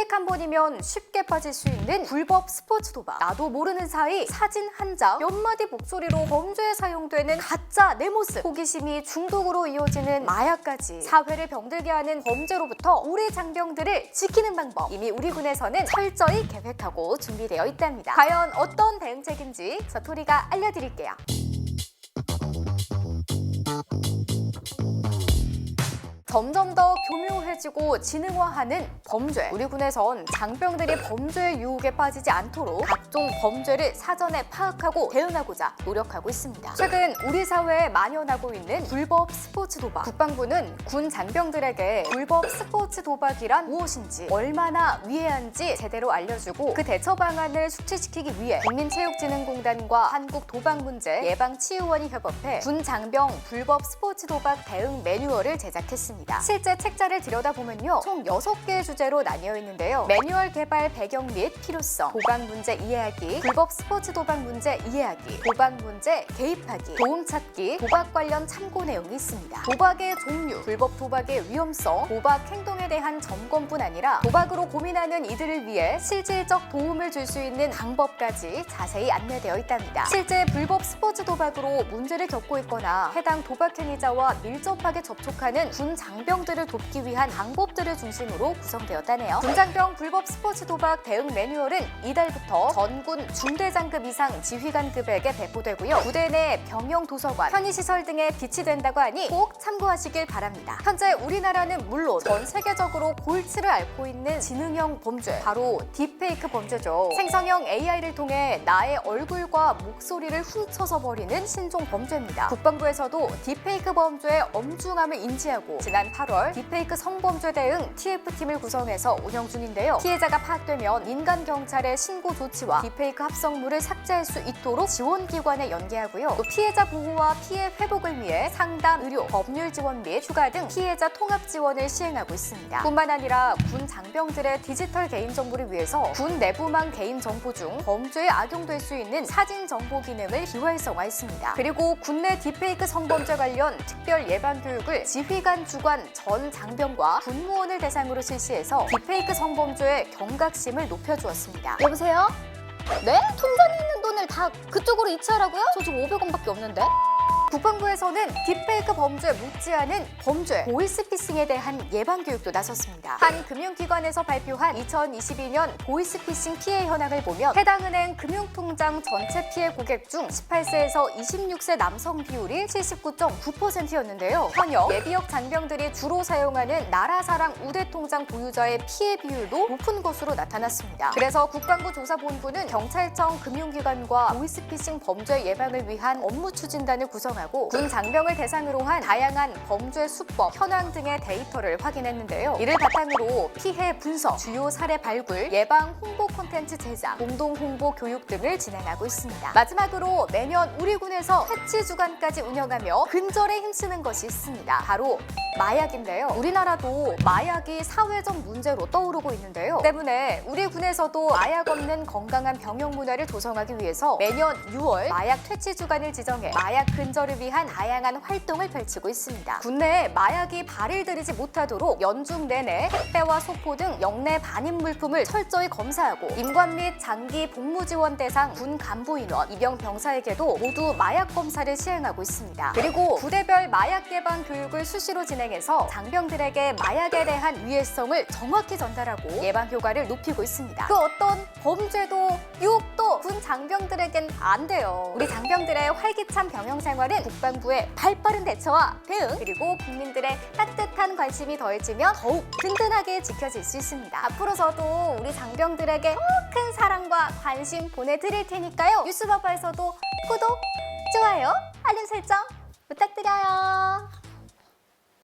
클릭 한 번이면 쉽게 빠질 수 있는 불법 스포츠 도박. 나도 모르는 사이 사진 한 장, 몇 마디 목소리로 범죄에 사용되는 가짜 내 모습. 호기심이 중독으로 이어지는 마약까지 사회를 병들게 하는 범죄로부터 우리 장병들을 지키는 방법. 이미 우리 군에서는 철저히 계획하고 준비되어 있답니다. 과연 어떤 대응책인지 저 토리가 알려드릴게요. 점점 더 교묘해지고 지능화하는 범죄. 우리 군에선 장병들이 범죄의 유혹에 빠지지 않도록 각종 범죄를 사전에 파악하고 대응하고자 노력하고 있습니다. 최근 우리 사회에 만연하고 있는 불법 스포츠 도박. 국방부는 군 장병들에게 불법 스포츠 도박이란 무엇인지 얼마나 위해한지 제대로 알려주고 그 대처 방안을 숙지시키기 위해 국민체육진흥공단과 한국도박문제-예방치유원이 협업해 군 장병 불법 스포츠 도박 대응 매뉴얼을 제작했습니다. 실제 책자를 들여다보면요. 총 6개의 주제로 나뉘어 있는데요. 매뉴얼 개발 배경 및 필요성, 도박 문제 이해하기, 불법 스포츠 도박 문제 이해하기, 도박 문제 개입하기, 도움 찾기, 도박 관련 참고 내용이 있습니다. 도박의 종류, 불법 도박의 위험성, 도박 행동에 대한 점검뿐 아니라 도박으로 고민하는 이들을 위해 실질적 도움을 줄 수 있는 방법까지 자세히 안내되어 있답니다. 실제 불법 스포츠 도박으로 문제를 겪고 있거나 해당 도박 행위자와 밀접하게 접촉하는 군 장 병들을 돕기 위한 방법들을 중심으로 구성되었다네요. 군장병 불법 스포츠 도박 대응 매뉴얼은 이달부터 전군 중대장급 이상 지휘관급에게 배포되고요. 부대 내 병영 도서관, 편의시설 등에 비치된다고 하니 꼭 참고하시길 바랍니다. 현재 우리나라는 물론 전 세계적으로 골치를 앓고 있는 지능형 범죄, 바로 딥페이크 범죄죠. 생성형 AI를 통해 나의 얼굴과 목소리를 훔쳐서 버리는 신종 범죄입니다. 국방부에서도 딥페이크 범죄의 엄중함을 인지하고 지난 8월 딥페이크 성범죄 대응 TF팀을 구성해서 운영 중인데요. 피해자가 파악되면 민간 경찰의 신고 조치와 딥페이크 합성물을 삭제할 수 있도록 지원기관에 연계하고요. 또 피해자 보호와 피해 회복을 위해 상담, 의료, 법률 지원 및 휴가 등 피해자 통합 지원을 시행하고 있습니다. 뿐만 아니라 군 장병들의 디지털 개인 정보를 위해서 군 내부망 개인 정보 중 범죄에 악용될 수 있는 사진 정보 기능을 비활성화했습니다. 그리고 군내 딥페이크 성범죄 관련 특별 예방 교육을 지휘관 주관 전 장병과 군무원을 대상으로 실시해서 딥페이크 성범죄의 경각심을 높여주었습니다. 여보세요? 네? 통장에 있는 돈을 다 그쪽으로 이체하라고요? 저 지금 500원밖에 없는데? 국방부에서는 딥페이크 범죄에 묻지 않은 범죄, 보이스피싱에 대한 예방 교육도 나섰습니다. 한 금융기관에서 발표한 2022년 보이스피싱 피해 현황을 보면 해당 은행 금융통장 전체 피해 고객 중 18세에서 26세 남성 비율이 79.9%였는데요. 현역 예비역 장병들이 주로 사용하는 나라사랑 우대통장 보유자의 피해 비율도 높은 것으로 나타났습니다. 그래서 국방부 조사본부는 경찰청 금융기관과 보이스피싱 범죄 예방을 위한 업무 추진단을 구성하고 군 장병을 대상으로 한 다양한 범죄 수법, 현황 등의 데이터를 확인했는데요. 이를 바탕 으로 피해 분석, 주요 사례 발굴, 예방 홍보 콘텐츠 제작, 공동 홍보 교육 등을 진행하고 있습니다. 마지막으로 매년 우리 군에서 패치 주간까지 운영하며 근절에 힘쓰는 것이 있습니다. 바로 마약인데요. 우리나라도 마약이 사회적 문제로 떠오르고 있는데요. 때문에 우리 군에서도 마약 없는 건강한 병영 문화를 조성하기 위해서 매년 6월 마약 퇴치 주간을 지정해 마약 근절을 위한 다양한 활동을 펼치고 있습니다. 군내에 마약이 발을 들이지 못하도록 연중 내내 택배와 소포 등 영내 반입 물품을 철저히 검사하고 임관 및 장기 복무 지원 대상 군 간부 인원, 입영 병사에게도 모두 마약 검사를 시행하고 있습니다. 그리고 부대별 마약 예방 교육을 수시로 진행해서 장병들에게 마약에 대한 위해성을 정확히 전달하고 예방 효과를 높이고 있습니다. 그 어떤 범죄도 유혹도 군 장병들에겐 안 돼요. 우리 장병들의 활기찬 병영 생활은 국방부의 발빠른 대처와 대응 그리고 국민들의 따뜻한 관심이 더해지면 더욱 든든하게 지켜질 수 있습니다. 앞으로서도 우리 장병들에게 더큰 사랑과 관심 보내드릴 테니까요. 뉴스바바에서도 구독, 좋아요, 알림 설정 부탁드려요.